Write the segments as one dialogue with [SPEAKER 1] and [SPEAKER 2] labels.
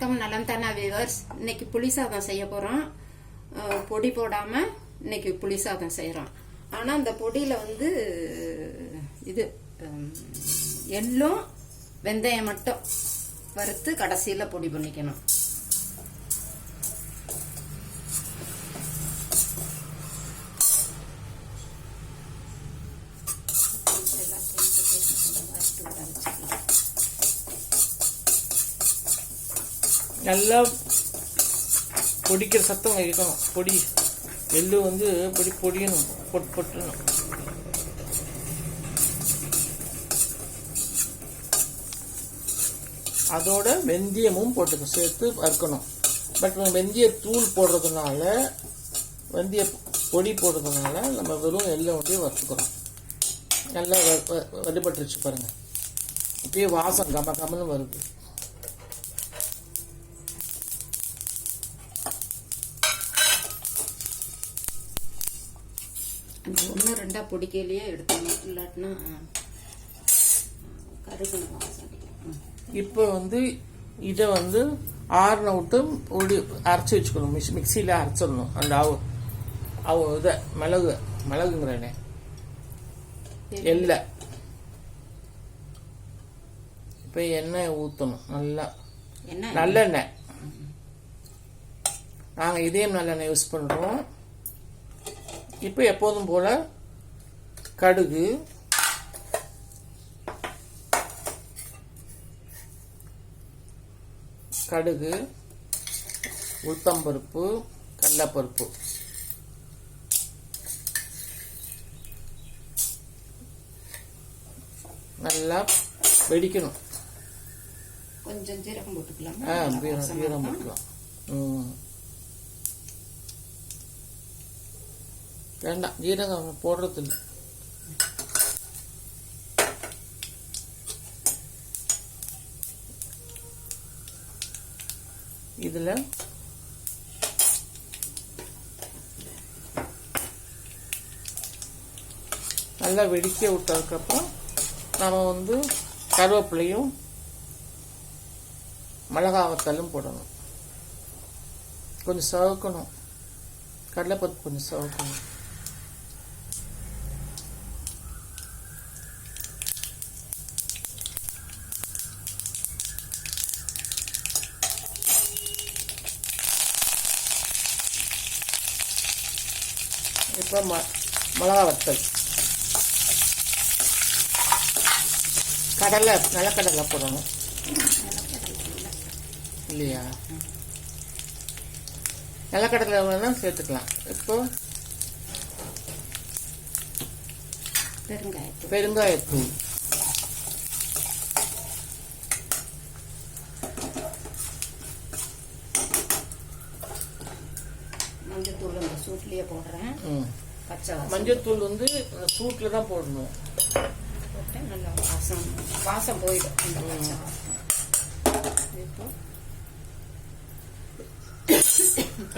[SPEAKER 1] வணக்கம் நலம் தானா விவர்ஸ். இன்னைக்கு புளி சாதம் செய்ய போகிறோம் பொடி போடாமல் இன்னைக்கு புளி சாதம் செய்கிறோம் ஆனால் அந்த பொடியில் வந்து இது எள்ளும் வெந்தயம் மட்டும் வறுத்து கடைசியில் பொடி பண்ணிக்கணும்.
[SPEAKER 2] நல்லா பொடிக்கிற சத்தம் கேட்கணும். பொடி. எள்ளு வந்து பொடி பொடியணும். பொட் பொட்டணும் அதோட வெந்தயமும் போட்டுக்கணும். சேர்த்து வறுக்கணும். பட் வெந்தய தூள் போடுறதுனால வெந்தய பொடி போடுறதுனால நம்ம வெறும் எள்ளை வந்து வறுத்துக்கிறோம். நல்லா வலுப்பட்டுருச்சு பாருங்கள் இப்பயே வாசம் கம கமன்னு வருது.
[SPEAKER 1] அந்த ஒன்று ரெண்டாக பொடிக்கையிலேயே எடுத்துக்கணும். இல்லாட்டினா கருகுன வாசம் அடிக்கும் ம்.
[SPEAKER 2] இப்போ வந்து இதை வந்து ஆறுன விட்டு ஒடி அரைச்சி வச்சுக்கணும். மிக்ஸ் மிக்சியில் அரைச்சிடணும். அந்த அவ அவ இதை மிளகு மிளகுங்கிறனே எல்லை இப்போ எண்ணெய் ஊற்றணும் நல்லா. நல்லெண்ணெய். நாங்கள் இதயம் நல்லெண்ணெய் யூஸ் பண்ணுறோம் இப்போ எப்போதும் போல் கடுகு கடுகு உளுத்தம்பருப்பு கடலப்பருப்பு. நல்லா வெடிக்கணும்.
[SPEAKER 1] கொஞ்சம் ஜீரகம் போட்டுக்கலாம்.
[SPEAKER 2] ஆ வீரம் போட்டுக்கலாம். ம். வேண்டாம் ஜீரகம் போடுறது இல்லை இதில் நல்லா வெடிக்க விட்டதுக்கப்புறம் நம்ம வந்து கருவேப்பிலையும் மிளகா வத்தலும் போடணும். கொஞ்சம் சவக்கணும். கடலைப்பருப்பு கொஞ்சம் சவக்கணும். இப்போ ம மிளகா வத்தல். கடலை நிலக்கடலை போடணும். இல்லையா? நிலக்கடலை வேணா சேர்த்துக்கலாம். இப்போ
[SPEAKER 1] பெருங்காயத்தூள்.
[SPEAKER 2] பெருங்காயத்தூள்.
[SPEAKER 1] மஞ்சத்தூள் அந்த சூட்லேயே போடுறேன். பச்சை வாசம்
[SPEAKER 2] மஞ்சத்தூள் வந்து சூட்டில் தான் போடணும்.
[SPEAKER 1] நல்லா வாசம் வாசம் போயிடும். அந்த பச்சை இப்போ.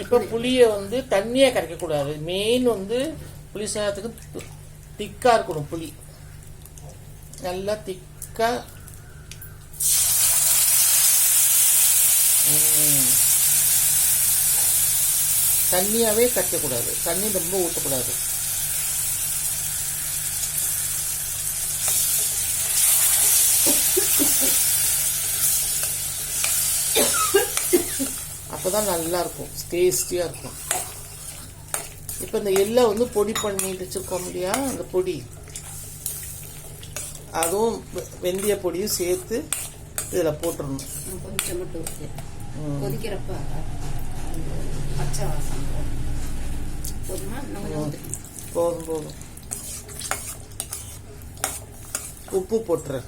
[SPEAKER 2] இப்போ புளியை வந்து தண்ணியே கரைக்கக்கூடாது. மெயின் வந்து புளி சாதத்துக்கு திக்காக இருக்கணும் புளி. நல்லா திக்காக தண்ணியாகவே கரைக்கக்கூடாது தண்ணி ரொம்ப ஊற்றக்கூடாது அப்பதான் நல்லா இருக்கும் டேஸ்டியாக இருக்கும். இப்போ இந்த எள்ளை வந்து பொடி பண்ணி வச்சுருக்கோம் இல்லையா? அந்த பொடி. அதுவும் வெந்தய பொடியும் சேர்த்து இதில் போட்டுடணும்.
[SPEAKER 1] கொதிக்கிறப்ப அந்த பச்சை வாசம் போகும். போதுமா இன்னும்
[SPEAKER 2] போதும் போதும் உப்பு போட்டுறேன்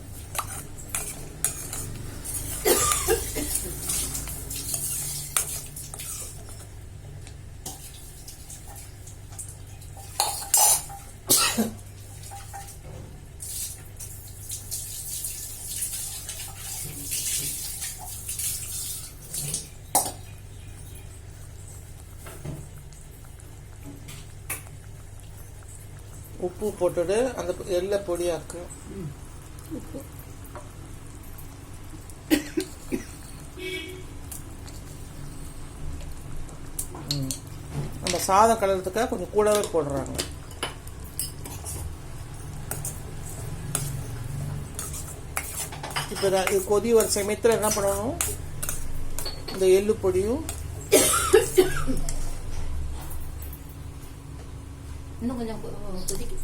[SPEAKER 2] உப்பு போட்டுட்டு அந்த எல்லை பொடியாக்கு
[SPEAKER 1] அந்த
[SPEAKER 2] சாதம் கலர்றதுக்காக கொஞ்சம் கூடவே போடுறாங்க. இப்போ இது கொதி வர சமயத்தில் என்ன பண்ணணும்? இந்த எள்ளு பொடியும்
[SPEAKER 1] இன்னும் கொஞ்சம் கொ- கொதிக்கிட்டு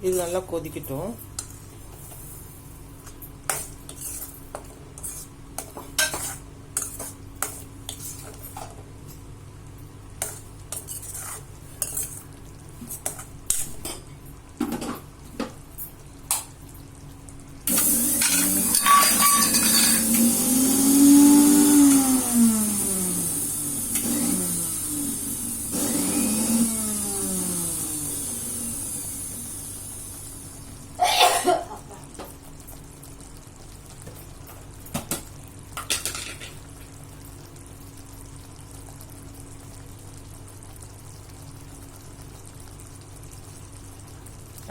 [SPEAKER 2] இது நல்லா கொதிக்கட்டும்.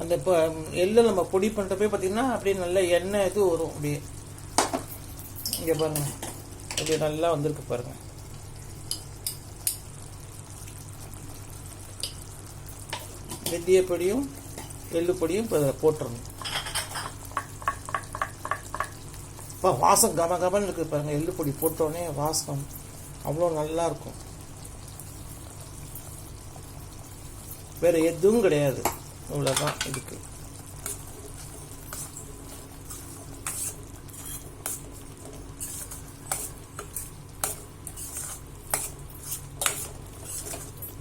[SPEAKER 2] அந்த இப்போ எள்ளை நம்ம பொடி பண்ணுறப்பே பார்த்தீங்கன்னா அப்படியே நல்ல எண்ணெய் இது வரும் அப்படியே. இங்கே பாருங்க. அப்படியே நல்லா வந்திருக்கு பாருங்க. வெந்தய பொடியும் எள்ளு பொடியும் இப்போ அதில் போட்டுறணும். இப்போ வாசம் கம கமன்னு இருக்குது பாருங்கள் எள்ளு பொடி போட்டோடனே வாசம் அவ்வளோ நல்லாயிருக்கும் வேறு எதுவும் கிடையாது. இவ்வளோதான் இதுக்கு.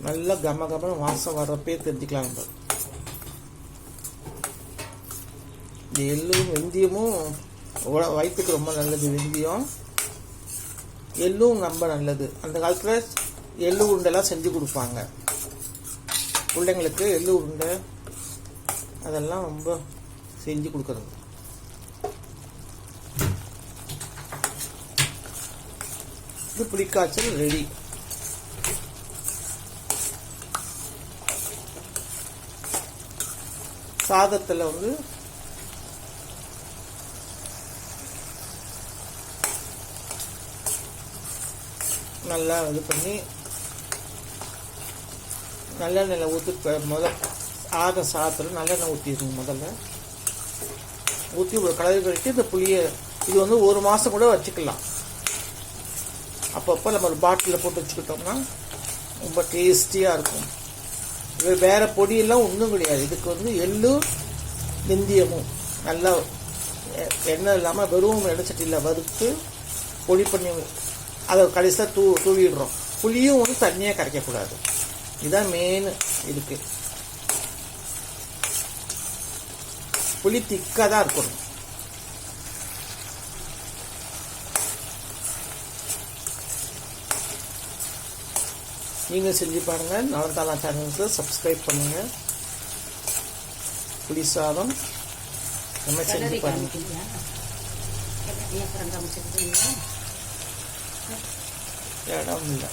[SPEAKER 2] நல்லா கம கமன வாசம் வர்றப்பே தெரிஞ்சுக்கலாம் நம்ம. இந்த எள்ளும் வெந்தயமும் உட- வயிற்றுக்கு ரொம்ப நல்லது வெந்தயம். எள்ளும் ரொம்ப நல்லது. அந்த காலத்தில் எள்ளு உருண்டெல்லாம் செஞ்சு கொடுப்பாங்க. பிள்ளைங்களுக்கு எள்ளு உருண்டை அதெல்லாம் ரொம்ப செஞ்சு கொடுக்குறது. இது புளிக்காய்ச்சல் ரெடி. சாதத்தில் வந்து நல்லா இது பண்ணி நல்லெண்ணெயில் ஊற்றி முதல் ஆற சாதத்தில் நல்லெண்ணெய் ஊற்றிடணும் முதல்ல. ஊற்றி ஒரு கலரி கழித்து இந்த புளியை இது வந்து ஒரு மாதம் கூட வச்சுக்கலாம். அப்பப்போ நம்ம ஒரு பாட்டிலில் போட்டு வச்சுக்கிட்டோம்னா ரொம்ப டேஸ்டியாக இருக்கும். இது வேறு பொடியெல்லாம் ஒன்றும் கிடையாது. இதுக்கு வந்து எள்ளும் வெந்தயமும் நல்லா எண்ணெய் இல்லாமல் வெறும் எண்ணெய்ச்சட்டியில் வறுத்து பொடி பண்ணி அதை கடைசியாக தூ தூவிடுறோம். புளியும் வந்து தண்ணியாக கரைக்கக்கூடாது. இதுதான் மெயின் இதுக்கு. புளி திக்காக தான் இருக்கணும் நீங்கள் செஞ்சு பாருங்கள் நலந்தாலா சேனலுக்கு சப்ஸ்கிரைப் பண்ணுங்கள் புளி சாதம் நம்ம செஞ்சு பாருங்கள் இடம் இல்லை.